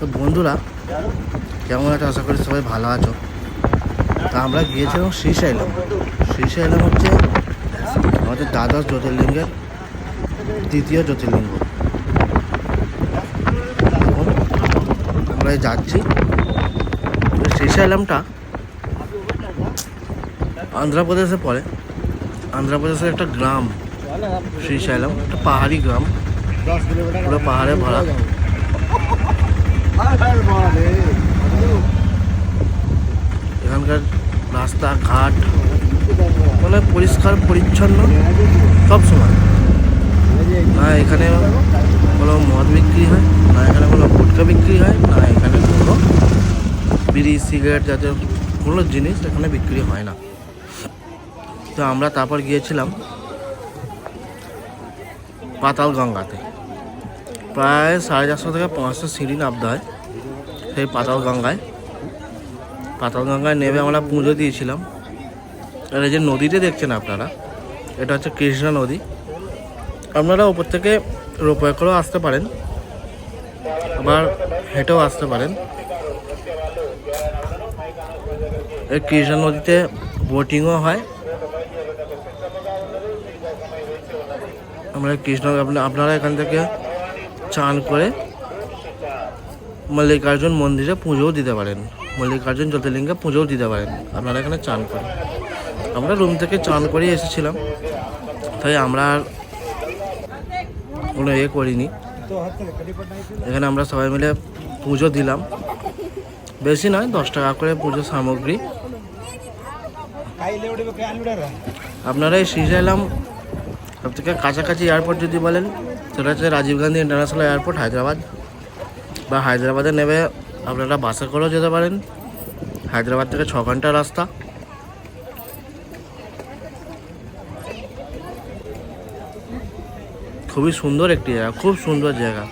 তো বন্ধুরা, কেমন আছে? আশা করি সবাই ভালো আছো। তা আমরা গিয়েছিলাম শ্রীশৈলম শ্রীশৈলম হচ্ছে আমাদের দ্বাদশ জ্যোতির্লিঙ্গের দ্বিতীয় জ্যোতির্লিঙ্গ। আমরা যাচ্ছি। তো শ্রীশৈলমটা আন্ধ্রপ্রদেশে পড়ে। আন্ধ্রপ্রদেশের একটা গ্রাম শ্রীশৈলম একটা পাহাড়ি গ্রাম। পুরো পাহাড়ে ভরা। এখানকার রাস্তাঘাট মানে পরিষ্কার, পরিচ্ছন্ন, সব সময় না এখানে কোনো মদ বিক্রি হয়, না এখানে কোনো গুটকা বিক্রি হয়, না এখানে কোনো বিড়ি, সিগারেট জাতীয় কোনো জিনিস এখানে বিক্রি হয় না। তো আমরা তারপর গিয়েছিলাম পাতাল গঙ্গাতে প্রায় সাড়ে চারশো থেকে পাঁচশো সিঁড়ি নামতে হয়। সেই পাতাল গঙ্গায় পাতাল গঙ্গায় নেমে আমরা পুজো দিয়েছিলাম। আর এই যে নদীতে দেখছেন আপনারা, এটা হচ্ছে কৃষ্ণা নদী। আপনারা ওপর থেকে রোপওয়ে করেও আসতে পারেন, আবার হেঁটেও আসতে পারেন। এই কৃষ্ণা নদীতে বোটিংও হয়। আমরা কৃষ্ণ আপনা- আপনারা এখান থেকে চান করে মল্লিকার্জুন মন্দিরে পুজোও দিতে পারেন। মল্লিকার্জুন জ্যোতির্লিঙ্গে পুজোও দিতে পারেন। আপনারা এখানে চান করে। আমরা রুম থেকে চান করে এসেছিলাম। তাই আমরা আর কোনো ইয়ে করিনি। এখানে আমরা সবাই মিলে পুজো দিলাম। বেশি নয়, দশ টাকা করে পুজো সামগ্রী। আপনারা এই শ্রীশৈলম সব থেকে কাছাকাছি এয়ারপোর্ট যদি বলেন, সেটা হচ্ছে রাজীব গান্ধী ইন্টারন্যাশনাল এয়ারপোর্ট হায়দ্রাবাদ। বা হায়দ্রাবাদে নেমে আপনারা বাসে করেও যেতে পারেন। হায়দ্রাবাদ থেকে ছ ঘণ্টা রাস্তা। খুবই সুন্দর একটি জায়গা, খুব সুন্দর জায়গা।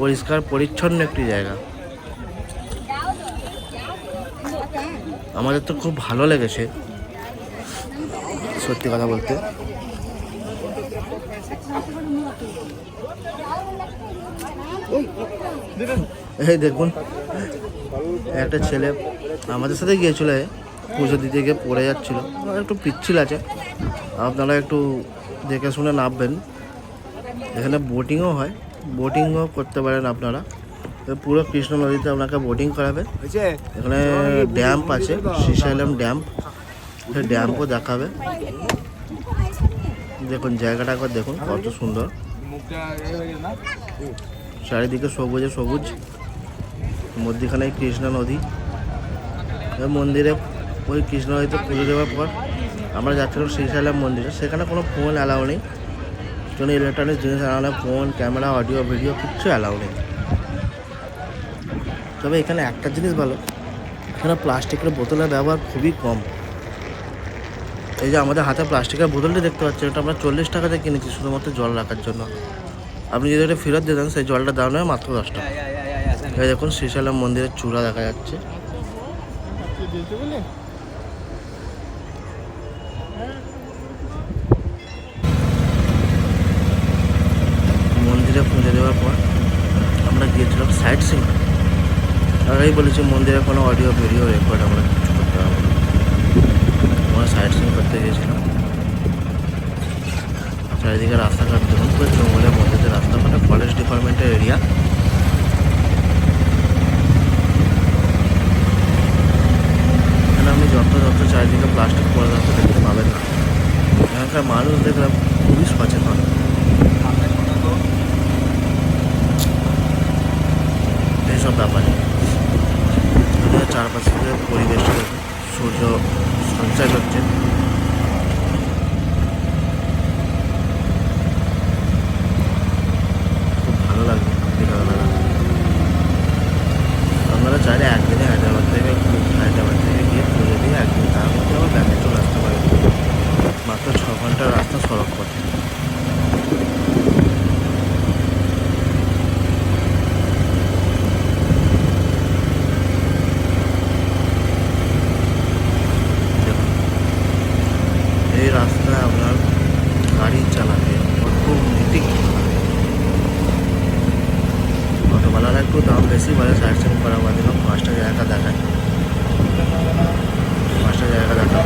পরিষ্কার, পরিচ্ছন্ন একটি জায়গা। আমাদের তো খুব ভালো লেগেছে, সত্যি কথা বলতে। এই দেখুন, একটা ছেলে আমাদের সাথে গিয়েছিল পুজো দিতে গিয়ে পড়ে যাচ্ছিল। একটু পিচ্ছিল আছে। আপনারা একটু দেখে শুনে নামবেন। এখানে বোটিংও হয়। বোটিংও করতে পারেন আপনারা। পুরো কৃষ্ণ নদীতে আপনাকে বোটিং করাবে। এখানে ড্যাম্প আছে শ্রীশৈলম ড্যাম্প ড্যাম্পও দেখাবে। দেখুন, জায়গাটা একবার দেখুন, কত সুন্দর। চারিদিকে সবুজে সবুজ। মধ্যিখানে কৃষ্ণা নদী। মন্দিরে ওই কৃষ্ণ নদীতে পুজো দেওয়ার পর আমরা যাচ্ছিলাম শ্রীশৈলম মন্দিরে। সেখানে কোনো ফোন অ্যালাউ নেই। কোনো ইলেকট্রনিক জিনিস অ্যালাউ নেই ফোন ক্যামেরা অডিও ভিডিও কিচ্ছু অ্যালাউ নেই। তবে এখানে একটা জিনিস ভালো, এখানে প্লাস্টিকের বোতলের ব্যবহার খুবই কম। এই যে আমাদের হাতে প্লাস্টিকের বোতলটি দেখতে পাচ্ছেন, এটা আমরা চল্লিশ টাকাতে কিনেছি শুধুমাত্র জল রাখার জন্য। আপনি যদি এটা ফেরত দিয়ে দেন, সেই জলটা দাম নেয় মাত্র দশ টাকা। এই দেখুন শ্রীশৈলম মন্দিরের চূড়া দেখা যাচ্ছে। মন্দিরে পুজো দেওয়ার পর আমরা গিয়েছিলাম সাইট সিং আগেই বলেছি মন্দিরে কোনো অডিও ভিডিও রেকর্ড আমরা কিছু করতে হবে আমরা সাইট সিং করতে গিয়েছিলাম। চারিদিকে রাস্তাঘাট দেখুন, পুরো জঙ্গলের মধ্যে। রাস্তা মানে ফরেস্ট ডিপার্টমেন্টের এরিয়া এখানে আপনি যত যত চারিদিকে প্লাস্টিক পড়ে থাকতে দেখতে পাবেন না। এখানকার মানুষ দেখলাম খুবই সচেতন। এইসব ব্যাপারে। চারপাশে পরিবেশ সূর্য সঞ্চয় হচ্ছে খুব ভালো লাগবে বিকালবেলা আপনারা চাইলে একদিনে হায়দ্রাবাদ থেকে হায়দ্রাবাদ থেকে গিয়ে পুজো দিয়ে একদিন তার মধ্যে আবার ব্যাকে চলে আসতে পারেন মাত্র ছ ঘণ্টার রাস্তা সড়ক পথে দেখুন বেশি বলে করা আমার জন্য পাঁচটা জায়গা দেখায়। পাঁচটা জায়গা দেখা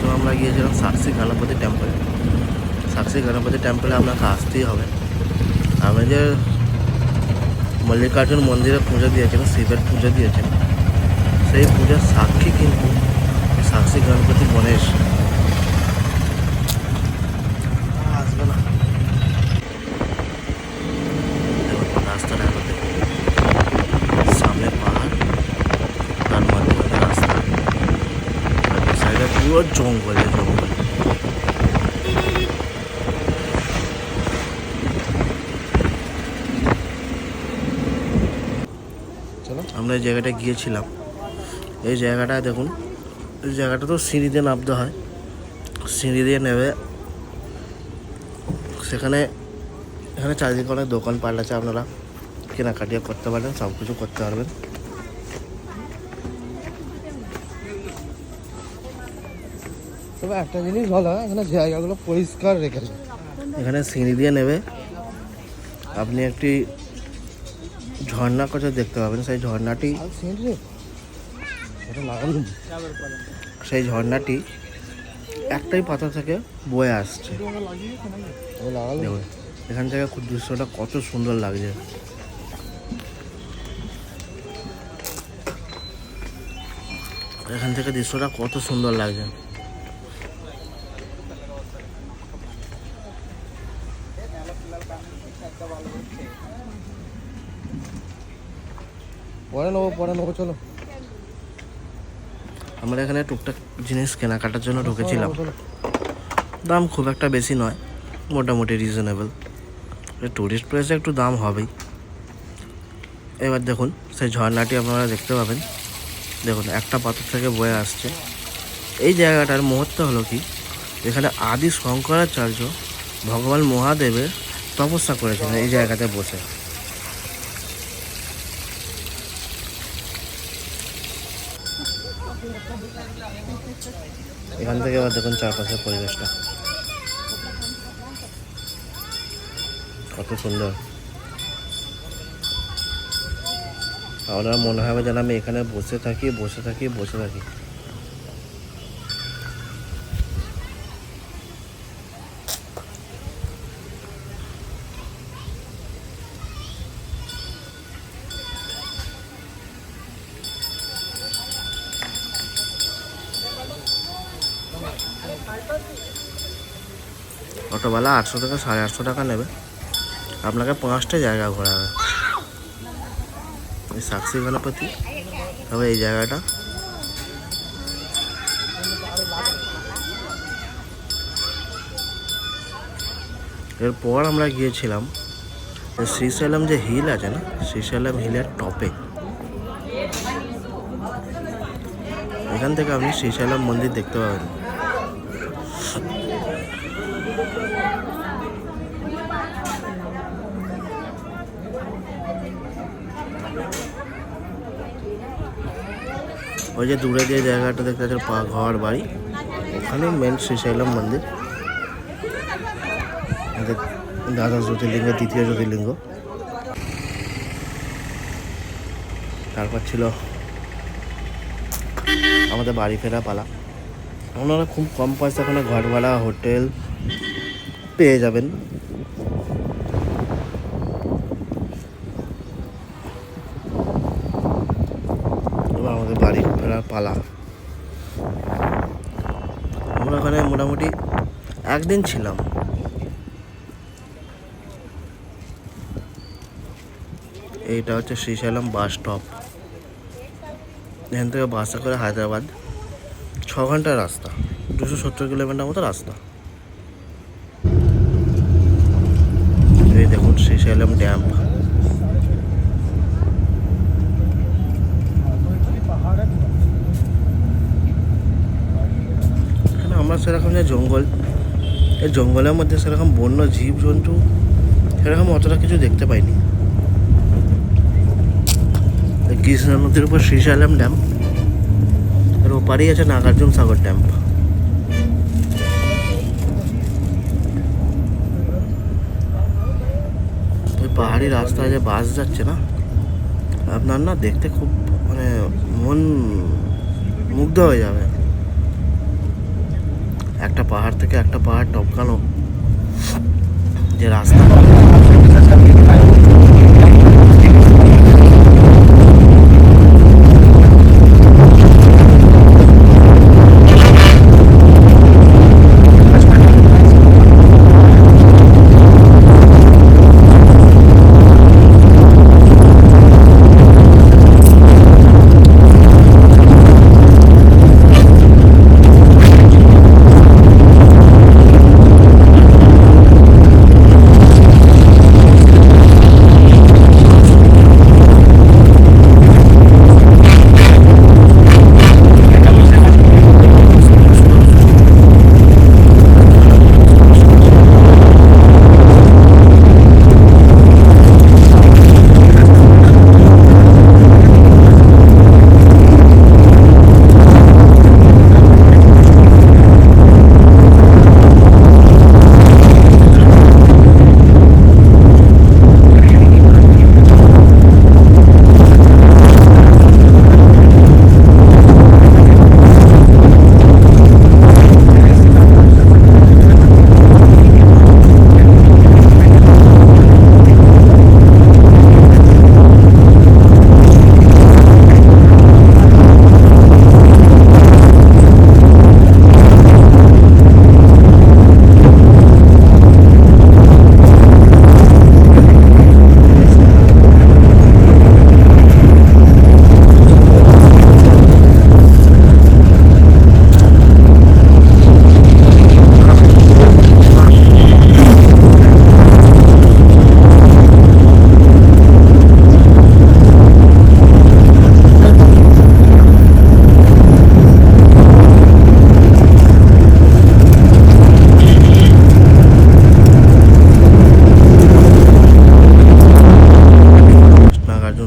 তো আমরা গিয়েছিলাম সাক্ষী গণপতি টেম্পল সাক্ষী গণপতি টেম্পলে আপনাকে আসতেই হবে। আমি যে মল্লিকার্জুন মন্দিরে পুজো দিয়েছেন শিবের পুজো দিয়েছেন সেই পূজার সাক্ষী কিন্তু সাক্ষী গণপতি গণেশ আসবে না দেখুন রাস্তাটা একবার দেখুন সামনে পাহাড় তার মাঝখানে রাস্তা আর দু সাইডে পুরো জঙ্গলে জঙ্গল চলো আমরা এই জায়গাটা গিয়েছিলাম। এই জায়গাটা দেখুন এই জায়গাটা তো সিঁড়ি দিয়ে নামতে হয়। সিঁড়ি দিয়ে নেবে। সেখানে এখানে চারিদিকে অনেক দোকান পাট আছে আপনারা। কেনাকাটিও করতে পারেন সব কিছু করতে পারবেন। তবে একটা জিনিস ভালো এখানে জায়গাগুলো পরিষ্কার রেখেছে। এখানে সিঁড়ি দিয়ে নেবে। আপনি একটি ঝর্ণা কথা দেখতে পাবেন? সেই ঝর্ণাটি সেই ঝর্ণাটি একটাই পাতা থেকে বয়ে আসছে। এখান থেকে খুব দৃশ্যটা কত সুন্দর লাগছে। এখান থেকে দৃশ্যটা কত সুন্দর লাগছে। পরে নেব চলো। আমরা এখানে টুকটাক জিনিস কেনাকাটার জন্য ঢুকেছিলাম। দাম খুব একটা বেশি নয় মোটামুটি রিজনেবল টুরিস্ট প্লেসে একটু দাম হবেই। এবার দেখুন সেই ঝর্ণাটি আপনারা দেখতে পাবেন। দেখুন একটা পাথর থেকে বয়ে আসছে। এই জায়গাটার মুহূর্ত হলো কি? এখানে আদি শঙ্করাচার্য ভগবান মহাদেবের তপস্যা করেছিলেন এই জায়গাতে বসে। এখান থেকে আবার দেখুন চারপাশের পরিবেশটা। কত সুন্দর। আপনার মনে হবে যেন আমি এখানে বসে থাকি বসে থাকি বসে থাকি। অটোওয়ালা আটশো থেকে সাড়ে আটশো টাকা নেবে। আপনাকে পাঁচটা জায়গা ঘোরাবে। এই সাক্ষী গণপতি তবে এই জায়গাটা। এরপর আমরা গিয়েছিলাম শ্রীশৈলম যে হিল আছে না শ্রীশৈলম হিলের টপে। এখান থেকে আপনি শ্রীশৈলম মন্দির দেখতে পাবেন। ওই যে দূরে যে জায়গাটা দেখতে পাচ্ছেন, পা ঘর বাড়ি ওখানে মেন শ্রীশৈলম মন্দির। দ্বাদশ জ্যোতির্লিঙ্গের দ্বিতীয় জ্যোতির্লিঙ্গ। তারপর ছিল আমাদের বাড়ি ফেরা পালা। আপনারা খুব কম পয়সা ওখানে ঘর ভাড়া হোটেল পেয়ে যাবেন এবার আমাদের বাড়ি ফেরার পালা। আমরা ওখানে মোটামুটি একদিন ছিলাম। এইটা হচ্ছে শ্রীশৈলম বাস স্টপ। এখান থেকে বাসে করে হায়দ্রাবাদ। ছ ঘণ্টার রাস্তা। দুশো সত্তর কিলোমিটার মতো রাস্তা। এই দেখুন শ্রীশৈলম ড্যাম এখানে আমরা সেরকম যে জঙ্গল, এই জঙ্গলের মধ্যে সেরকম বন্য, জীব, জন্তু, সেরকম অতটা কিছু দেখতে পাইনি। কৃষ্ণা নদীর উপর শ্রীশৈলম ড্যাম, এর ওপারেই আছে নাগার্জুন সাগর ড্যাম। পাহাড়ি রাস্তায় যে বাস যাচ্ছে না, আপনার না দেখতে খুব মানে মন মুগ্ধ হয়ে যাবে। একটা পাহাড় থেকে একটা পাহাড় টপকানো যে রাস্তা।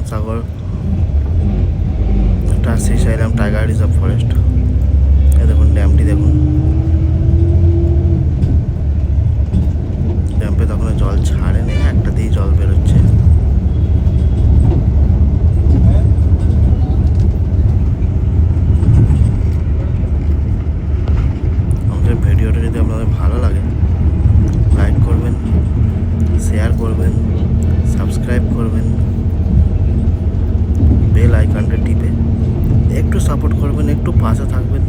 সাগর। এটা শ্রীশাইলাম টাইগার রিজার্ভ ফরেস্ট। এ দেখুন, ড্যামটি দেখুন। ড্যাম্পে তখন জল ছাড়ে নেই একটা দিয়ে জল বেরোচ্ছে। আমাদের ভিডিওটা যদি আপনাদের ভালো লাগে, লাইক করবেন, শেয়ার করবেন, সাবস্ক্রাইব করবেন। একটু সাপোর্ট করবেন, একটু পাশে থাকবেন।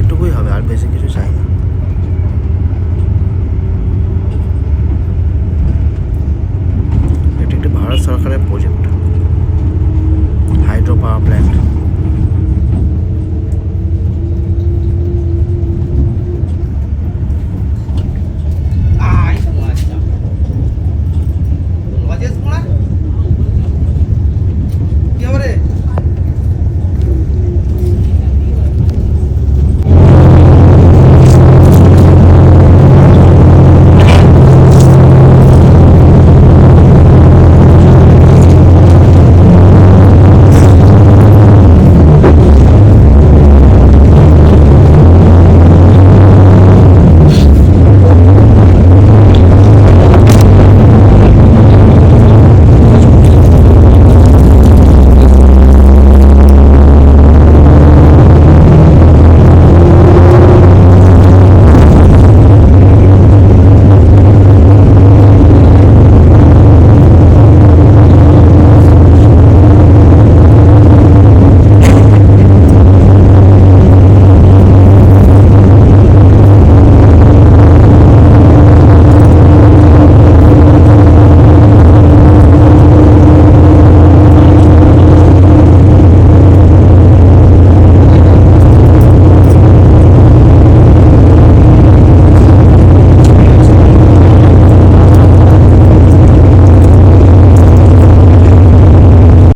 এটুকুই হবে, আর বেশি কিছু চাই না। এটি একটি ভারত সরকারের প্রজেক্ট হাইড্রো পাওয়ার প্ল্যান্ট